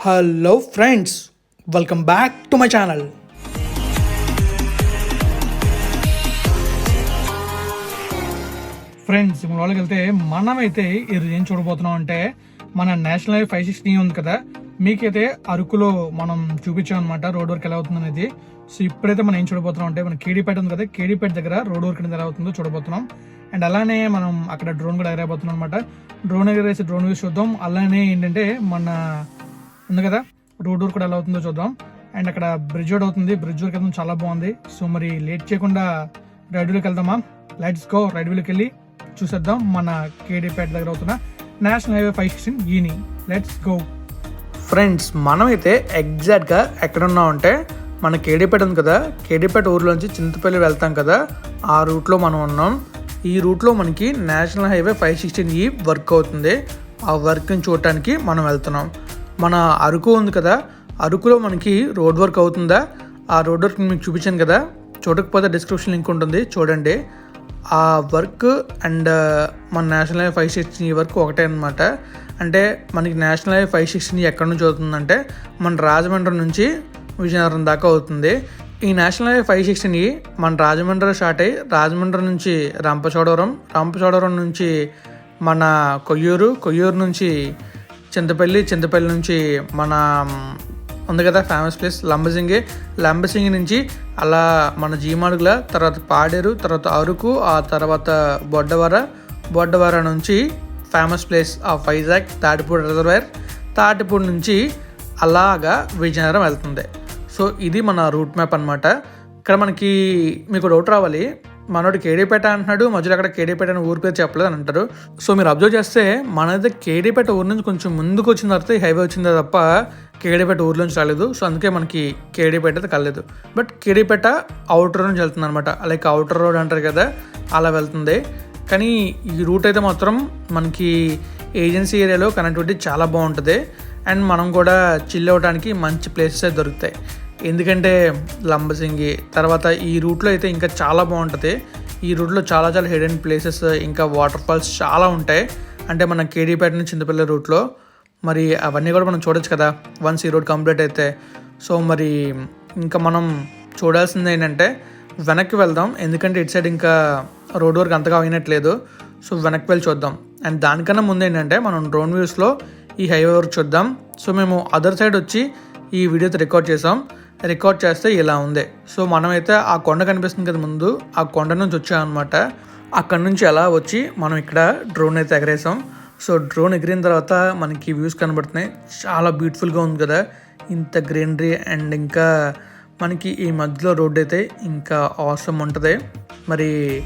Hello friends welcome back to my channel friends మన వాళ్ళకి వెళ్తే మనమైతే ఈరోజు ఏం చూడబోతున్నాం అంటే మన నేషనల్ హైవే ఫైవ్ సిక్స్టీ ఉంది కదా. మీకైతే అరకులో మనం చూపించాం అనమాట రోడ్ వర్క్ ఎలా అవుతుంది అనేది సో ఇప్పుడైతే మనం ఏం చూడబోతున్నాం అంటే మన కేడీపేట ఉంది కదా. కేడీపేట దగ్గర రోడ్ వర్క్ అనేది ఎలా అవుతుందో చూడబోతున్నాం. అండ్ అలానే మనం అక్కడ డ్రోన్ కూడా ఎగరైపోతున్నాం అనమాట డ్రోన్ ఎగరేసి డ్రోన్ వేసి చూద్దాం. అలానే ఏంటంటే మన ఉంది కదా? రోడ్ వర్క్ కూడా ఎలా అవుతుందో చూద్దాం. అండ్ అక్కడ బ్రిడ్జ్ రోడ్ అవుతుంది. బ్రిడ్జ్ వర్క్ వెళ్తాం చాలా బాగుంది. సో మరి లేట్ చేయకుండా రైడ్లోకి వెళ్దామా? లైట్స్ గో రైడ్లోకి వెళ్ళి చూసేద్దాం మన కేడీపేట దగ్గర అవుతున్న నేషనల్ హైవే ఫైవ్ సిక్స్టీన్ ఈని. లెట్స్ గో ఫ్రెండ్స్ మనమైతే ఎగ్జాక్ట్గా ఎక్కడ ఉన్నామంటే మన కేడీపేట ఉంది కదా? కేడీపేట ఊర్లోంచి చింతపల్లి వెళ్తాం కదా? ఆ రూట్లో మనం ఉన్నాం. ఈ రూట్లో మనకి నేషనల్ హైవే ఫైవ్ సిక్స్టీన్ ఈ వర్క్ అవుతుంది. ఆ వర్క్ని చూడటానికి మనం వెళ్తున్నాం. మన అరకు ఉంది కదా అరకులో మనకి రోడ్ వర్క్ అవుతుందా? ఆ రోడ్ వర్క్ మీకు చూపించాను కదా చూడకపోతే డిస్క్రిప్షన్ లింక్ ఉంటుంది చూడండి. ఆ వర్క్ అండ్ uh, మన నేషనల్ హైవే ఫైవ్ సిక్స్టీన్ ఈ వర్క్ ఒకటే అనమాట అంటే మనకి నేషనల్ హైవే ఫైవ్ సిక్స్టీన్ ఎక్కడి నుంచి అవుతుందంటే మన రాజమండ్రి నుంచి విజయనగరం దాకా అవుతుంది. ఈ నేషనల్ హైవే ఫైవ్ సిక్స్టీన్ మన రాజమండ్రి స్టార్ట్ అయ్యి రాజమండ్రి నుంచి రంపచోడవరం రంపచోడవరం నుంచి మన కొయ్యూరు కొయ్యూరు నుంచి చింతపల్లి చింతపల్లి నుంచి మన ఉంది కదా ఫేమస్ ప్లేస్ లంబసింగి. లంబసింగి నుంచి అలా మన జీమాడుగుల తర్వాత పాడేరు తర్వాత అరకు ఆ తర్వాత బొడ్డవర. బొడ్డవర నుంచి famous place of Vizag Thatipudi reservoir Thatipudi నుంచి అలాగా విజయనగరం వెళ్తుంది. సో ఇది మన రూట్ మ్యాప్ అనమాట ఇక్కడ మనకి మీకు డౌట్ రావాలి. మనోడు కేడీపేట అంటున్నాడు మధ్యలో అక్కడ కేడీపేట అని ఊరి పేరు చెప్పలేదు అని అంటారు. సో మీరు అబ్జర్వ్ చేస్తే మనది కేడీపేట ఊరి నుంచి కొంచెం ముందుకు వచ్చిన తర్వాత ఈ హైవే వచ్చిందే తప్ప కేడీపేట ఊర్లోంచి రాలేదు. సో అందుకే మనకి కేడీపేట అయితే కలలేదు. బట్ కేడీపేట అవుటర్ నుంచి వెళ్తుంది అనమాట లైక్ అవుటర్ రోడ్ అంటారు కదా అలా వెళ్తుంది. కానీ ఈ రూట్ అయితే మాత్రం మనకి ఏజెన్సీ ఏరియాలో కనెక్టివిటీ చాలా బాగుంటుంది. అండ్ మనం కూడా చిల్ అవ్వడానికి మంచి ప్లేసెస్ అయితే దొరుకుతాయి. ఎందుకంటే లంబసింగి తర్వాత ఈ రూట్లో అయితే ఇంకా చాలా బాగుంటుంది. ఈ రూట్లో చాలా చాలా హిడెన్ ప్లేసెస్ ఇంకా వాటర్ ఫాల్స్ చాలా ఉంటాయి. అంటే మన కేడీపేట నుంచి చింతపల్లి రూట్లో మరి అవన్నీ కూడా మనం చూడొచ్చు కదా వన్స్ ఈ రోడ్ కంప్లీట్ అయితే. సో మరి ఇంకా మనం చూడాల్సింది ఏంటంటే వెనక్కి వెళ్దాం. ఎందుకంటే ఇటు సైడ్ ఇంకా రోడ్ వర్క్ అంతగా అయినట్లేదు. సో వెనక్కి వెళ్ళి చూద్దాం. అండ్ దానికన్నా ముందు ఏంటంటే మనం డ్రోన్ వ్యూస్లో ఈ హైవే వర్క్ చూద్దాం. సో మేము అదర్ సైడ్ వచ్చి ఈ వీడియోతో రికార్డ్ చేసాం. రికార్డ్ చేస్తే ఇలా ఉంది. సో మనమైతే ఆ కొండ కనిపిస్తుంది కదా ముందు ఆ కొండ నుంచి వచ్చామన్నమాట అక్కడ నుంచి ఎలా వచ్చి మనం ఇక్కడ డ్రోన్ అయితే ఎగరేసాం. సో డ్రోన్ ఎగిరిన తర్వాత మనకి వ్యూస్ కనబడుతున్నాయి. చాలా బ్యూటిఫుల్గా ఉంది కదా. ఇంత గ్రీనరీ అండ్ ఇంకా మనకి ఈ మధ్యలో రోడ్ అయితే ఇంకా అవసరం ఉంటుంది. మరి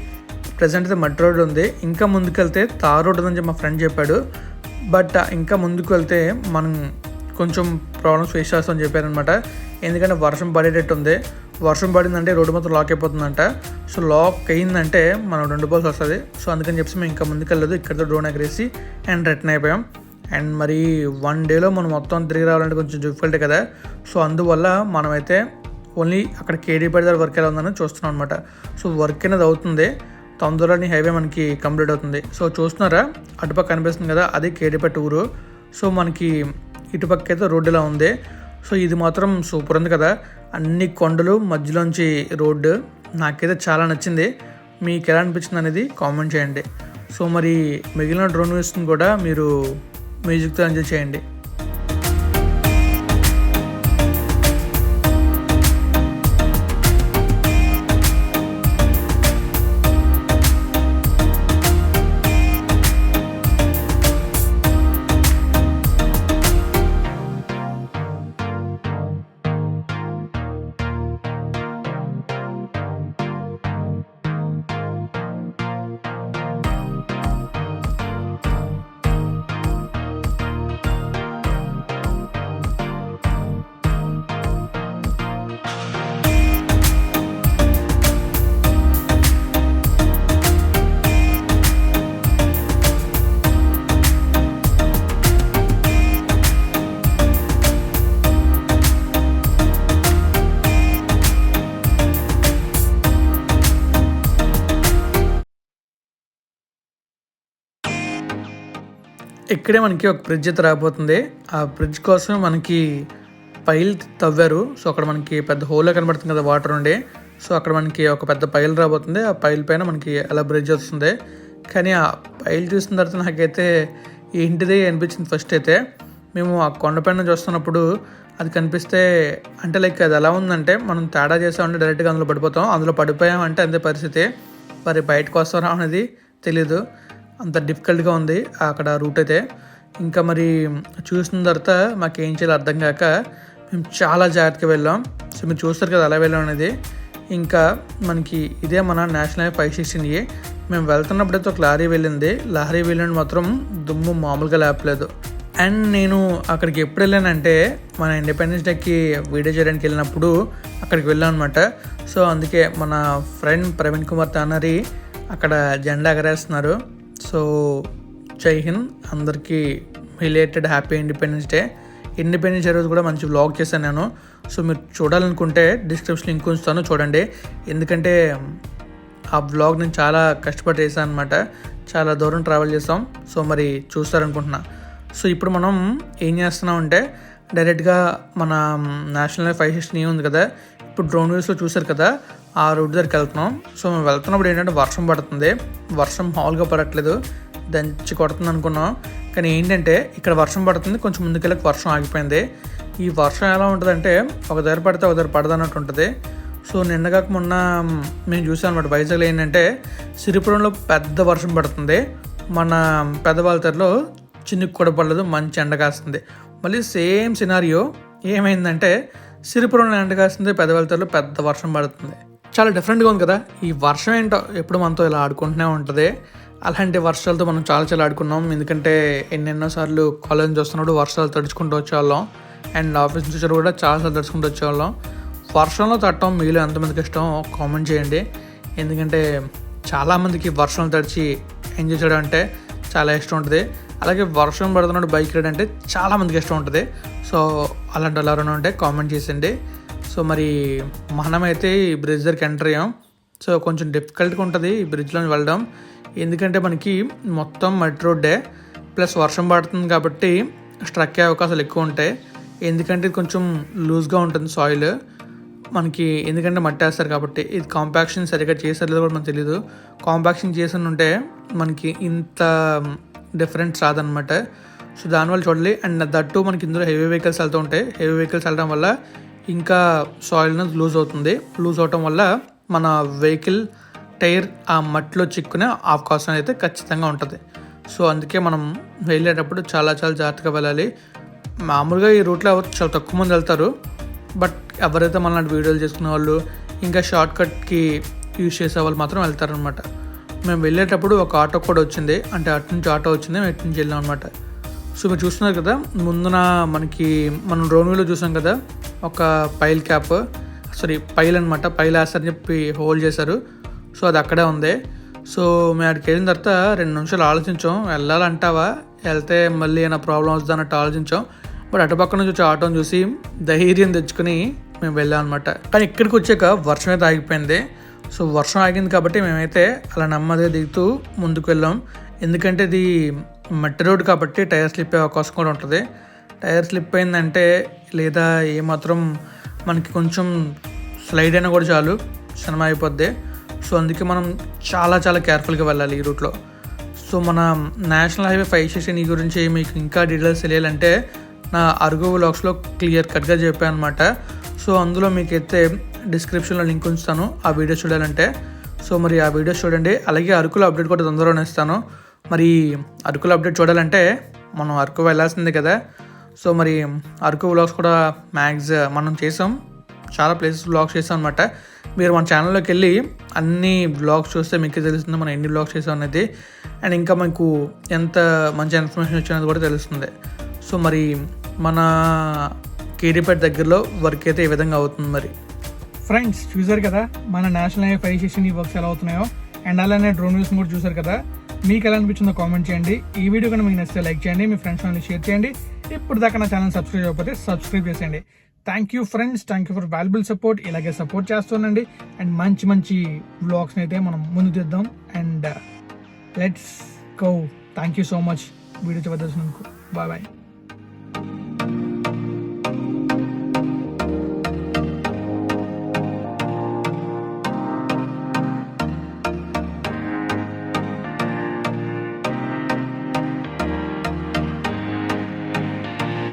ప్రజెంట్ అయితే మడ్ రోడ్ ఉంది. ఇంకా ముందుకెళ్తే తార్ రోడ్ ఉందని చెప్పి మా ఫ్రెండ్ చెప్పాడు. బట్ ఇంకా ముందుకు వెళ్తే మనం కొంచెం ప్రాబ్లమ్స్ ఫేస్ చేస్తామని చెప్పారనమాట ఎందుకంటే వర్షం పడేటట్టు ఉంది వర్షం పడిందంటే రోడ్డు మొత్తం లాక్ అయిపోతుందంట. సో లాక్ అయిందంటే మనం రెండు బాల్స్ వస్తుంది. సో అందుకని చెప్పి మేము ఇంకా ముందుకు వెళ్ళదు ఇక్కడితో డ్రోన్ ఎగరేసి అండ్ రిటర్న్ అయిపోయాం. అండ్ మరి వన్ డేలో మనం మొత్తం తిరిగి రావాలంటే కొంచెం డిఫికల్ట్ కదా. సో అందువల్ల మనమైతే ఓన్లీ అక్కడ కేడీ దగ్గర వర్క్ ఎలా ఉందని చూస్తున్నాం అనమాట సో వర్క్ అనేది అవుతుంది. తొందరలోని హైవే మనకి కంప్లీట్ అవుతుంది. సో చూస్తున్నారా? అటుపక్క కనిపిస్తుంది కదా అది కేడీపేట ఊరు సో మనకి ఇటుపక్క అయితే రోడ్డు ఇలా ఉంది. సో ఇది మాత్రం సూపర్ ఉంది కదా. అన్ని కొండలు మధ్యలోంచి రోడ్డు. నాకైతే చాలా నచ్చింది. మీకు ఎలా అనిపించింది అనేది కామెంట్ చేయండి. సో మరి మిగిలిన డ్రోన్ వ్యూస్ని కూడా మీరు మ్యూజిక్తో ఎంజాయ్ చేయండి. ఇక్కడే మనకి ఒక బ్రిడ్జ్ అయితే రాబోతుంది. ఆ బ్రిడ్జ్ కోసం మనకి పైల్ తవ్వారు. సో అక్కడ మనకి పెద్ద హోల్ కనబడుతుంది కదా వాటర్ ఉండి. సో అక్కడ మనకి ఒక పెద్ద పైల్ రాబోతుంది. ఆ పైల్ పైన మనకి అలా బ్రిడ్జ్ వస్తుంది. కానీ ఆ పైల్ చూసిన తర్వాత నాకైతే ఏంటిది అనిపించింది ఫస్ట్ అయితే మేము ఆ కొండపైన చూస్తున్నప్పుడు అది కనిపిస్తే అంటే లైక్ అది ఎలా ఉందంటే మనం తేడా చేసామంటే డైరెక్ట్గా అందులో పడిపోతాం. అందులో పడిపోయామంటే అంతే పరిస్థితి. మరి బయటకు వస్తారా అనేది తెలీదు. అంత డిఫికల్ట్గా ఉంది అక్కడ రూట్ అయితే. ఇంకా మరి చూసిన తర్వాత మాకు ఏం చేయాలో అర్థం కాక మేము చాలా జాగ్రత్తగా వెళ్ళాం. సో మీరు చూస్తారు కదా అలా వెళ్ళాం అనేది. ఇంకా మనకి ఇదే మన నేషనల్ హైవే ఫైవ్ సిక్స్టీన్ ఏ మేము వెళ్తున్నప్పుడైతే ఒక లారీ వెళ్ళింది. లారీ వెళ్ళినప్పుడు మాత్రం దుమ్ము మామూలుగా లేపలేదు. అండ్ నేను అక్కడికి ఎప్పుడు వెళ్ళానంటే మన ఇండిపెండెన్స్ డేకి వీడియో చేయడానికి వెళ్ళినప్పుడు అక్కడికి వెళ్ళాను అనమాట సో అందుకే మన ఫ్రెండ్ ప్రవీణ్ కుమార్ తానరి అక్కడ జెండా ఎగరేస్తున్నారు. సో జై హింద్. అందరికీ related happy independence day independence day రోజు కూడా మంచి వ్లాగ్ చేశాను నేను. సో మీరు చూడాలనుకుంటే డిస్క్రిప్షన్ లింక్ ఉంచుతాను చూడండి. ఎందుకంటే ఆ వ్లాగ్ నేను చాలా కష్టపడి చేశాను అనమాట చాలా దూరం ట్రావెల్ చేస్తాం సో మరి చూస్తారనుకుంటున్నా. సో ఇప్పుడు మనం ఏం చేస్తున్నాం అంటే డైరెక్ట్గా మన నేషనల్ ఫైవ్ సిక్స్టీ ఉంది కదా? ఇప్పుడు డ్రోన్ వ్యూస్లో చూసారు కదా? ఆ రూట్ దగ్గరికి వెళ్తున్నాం. సో మేము వెళ్తున్నప్పుడు ఏంటంటే వర్షం పడుతుంది. వర్షం హాల్గా పడట్లేదు. దంచి కొడుతుంది అనుకున్నాం. కానీ ఏంటంటే ఇక్కడ వర్షం పడుతుంది. కొంచెం ముందుకెళ్ళకి వర్షం ఆగిపోయింది. ఈ వర్షం ఎలా ఉంటుందంటే ఒక దగ్గర పడితే ఒక దగ్గర పడదన్నట్టు ఉంటుంది. సో నిన్న కాక మొన్న మేము చూసాం అనమాట వైజాగ్లో ఏంటంటే సిరిపురంలో పెద్ద వర్షం పడుతుంది. మన పెద్దవాళ్ళతలో చిన్ని కూడా పడలేదు. మంచి ఎండ కాస్తుంది మళ్ళీ సేమ్ సినారియో ఏమైందంటే సిరిపురంలో ఎండ కాస్తుంది పెద్దవాళ్ళతలో పెద్ద వర్షం పడుతుంది. చాలా డిఫరెంట్గా ఉంది కదా. ఈ వర్షం ఏంటో ఎప్పుడు మనతో ఇలా ఆడుకుంటూనే ఉంటుంది. అలాంటి వర్షాలతో మనం చాలా చాలా ఆడుకున్నాం. ఎందుకంటే ఎన్నెన్నో సార్లు కాలేజ్ నుంచి వస్తున్నప్పుడు వర్షాలు తడుచుకుంటూ వచ్చేవాళ్ళం. అండ్ ఆఫీస్ నుంచి కూడా చాలాసార్లు తడుచుకుంటూ వచ్చేవాళ్ళం. వర్షంలో తట్టడం మీలో ఎంతమందికి ఇష్టం కామెంట్ చేయండి. ఎందుకంటే చాలామందికి వర్షం తడిచి ఎంజాయ్ చేయడం అంటే చాలా ఇష్టం ఉంటుంది. అలాగే వర్షం పడుతున్నప్పుడు బైక్ రైడ్ అంటే చాలామందికి ఇష్టం ఉంటుంది. సో అలాంటి వాళ్ళు ఎవరైనా ఉంటే కామెంట్ చేసేయండి. సో మరి మనమైతే ఈ బ్రిడ్జ్ దగ్గరికి ఎంటర్ అయ్యాం. సో కొంచెం డిఫికల్ట్గా ఉంటుంది ఈ బ్రిడ్జ్లోని వెళ్ళడం. ఎందుకంటే మనకి మొత్తం మట్టి రోడ్డే ప్లస్ వర్షం పడుతుంది కాబట్టి స్ట్రక్ అయ్యే అవకాశాలు ఎక్కువ ఉంటాయి. ఎందుకంటే ఇది కొంచెం లూజ్గా ఉంటుంది సాయిల్ మనకి ఎందుకంటే మట్టి వేస్తారు కాబట్టి ఇది కాంపాక్షన్ సరిగ్గా చేసారు లేదో కూడా మనకు తెలియదు కాంపాక్షన్ చేసి ఉంటే మనకి ఇంత డిఫరెన్స్ రాదనమాట సో దానివల్ల చూడాలి. అండ్ దట్టు మనకి ఇందులో హెవీ వెహికల్స్ వెళ్తూ ఉంటాయి. హెవీ వెహికల్స్ వెళ్ళడం వల్ల ఇంకా సాయిల్ లూజ్ అవుతుంది. లూజ్ అవటం వల్ల మన వెహికల్ టైర్ ఆ మట్టిలో చిక్కునే అవకాశం అయితే ఖచ్చితంగా ఉంటుంది. సో అందుకే మనం వెళ్ళేటప్పుడు చాలా చాలా జాగ్రత్తగా వెళ్ళాలి. మామూలుగా ఈ రూట్లో ఎవరు చాలా తక్కువ మంది వెళ్తారు. బట్ ఎవరైతే మనలాంటి వీడియోలు చేసుకునే వాళ్ళు ఇంకా షార్ట్ కట్కి యూజ్ చేసే వాళ్ళు మాత్రం వెళ్తారనమాట మేము వెళ్ళేటప్పుడు ఒక ఆటో కూడా వచ్చింది. అంటే అటు నుంచి ఆటో వచ్చింది మేము ఇటు నుంచి వెళ్ళాం అనమాట సో మీరు చూస్తున్నారు కదా ముందున మనకి మనం రోన్వేలో చూసాం కదా ఒక పైల్ క్యాప్ సారీ పైల్ అనమాట పైల్ వేస్తారని చెప్పి హోల్డ్ చేశారు. సో అది అక్కడే ఉంది. సో మేము అక్కడికి వెళ్ళిన తర్వాత రెండు నిమిషాలు ఆలోచించాం వెళ్ళాలంటావా వెళ్తే మళ్ళీ ఏమైనా ప్రాబ్లం వస్తుంది అన్నట్టు ఆలోచించాం. బట్ అటుపక్క నుంచి వచ్చే ఆటోని చూసి ధైర్యం తెచ్చుకుని మేము వెళ్ళాం అనమాట కానీ ఇక్కడికి వచ్చాక వర్షం అయితే ఆగిపోయింది. సో వర్షం ఆగింది కాబట్టి మేమైతే అలా నెమ్మదిగా దిగుతూ ముందుకు వెళ్ళాం. ఎందుకంటే ఇది మట్టి రోడ్ కాబట్టి టైర్ స్లిప్ అయ్యే అవకాశం కూడా ఉంటుంది. టైర్ స్లిప్ అయిందంటే లేదా ఏమాత్రం మనకి కొంచెం స్లైడ్ అయినా కూడా చాలు సినిమా అయిపోద్ది సో అందుకే మనం చాలా చాలా కేర్ఫుల్గా వెళ్ళాలి ఈ రూట్లో సో మన నేషనల్ హైవే ఫైవ్ స్టేషన్ ఈ గురించి మీకు ఇంకా డీటెయిల్స్ తెలియాలంటే నా అరుగు బ్లాగ్స్లో క్లియర్ కట్గా చెప్పాను అనమాట సో అందులో మీకైతే డిస్క్రిప్షన్లో లింక్ ఉంచుతాను ఆ వీడియో చూడాలంటే. సో మరి ఆ వీడియోస్ చూడండి అలాగే అరకులో అప్డేట్ కూడా తొందరగానే ఇస్తాను. మరి అరకులో అప్డేట్ చూడాలంటే మనం అరకు వెళ్ళాల్సిందే కదా. సో మరి అరకు వ్లాగ్స్ కూడా మ్యాక్స్ మనం చేసాం. చాలా ప్లేసెస్ వ్లాగ్స్ చేసాం అనమాట మీరు మన ఛానల్లోకి వెళ్ళి అన్ని బ్లాగ్స్ చూస్తే మీకు తెలుస్తుంది మనం ఎన్ని బ్లాగ్స్ చేసాం అనేది. అండ్ ఇంకా మీకు ఎంత మంచి ఇన్ఫర్మేషన్ వచ్చినది కూడా తెలుస్తుంది. సో మరి మన కేరీపేట దగ్గరలో వర్క్ అయితే ఈ విధంగా అవుతుంది మరి. ఫ్రెండ్స్ చూసారు కదా? మన నేషనల్ హైవే ఫైవ్ స్టేషన్ ఈ వర్క్స్ ఎలా అవుతున్నాయో. అండ్ అలానే డ్రోన్ వ్యూస్ కూడా చూసారు కదా? మీకు ఎలా అనిపించిందో కామెంట్ చేయండి. ఈ వీడియో కనుక మీకు నచ్చితే లైక్ చేయండి మీ ఫ్రెండ్స్ వాళ్ళని షేర్ చేయండి. ఇప్పుడు దాకా నా ఛానల్ సబ్స్క్రైబ్ అయిపోతే సబ్స్క్రైబ్ చేసేయండి. Thank you friends thank you for valuable support ఇలాగే సపోర్ట్ చేస్తుండండి. అండ్ మంచి మంచి వ్లాగ్స్ని అయితే మనం ముందు తీద్దాం. And let's go thank you so much video చివరి బాయ్ బాయ్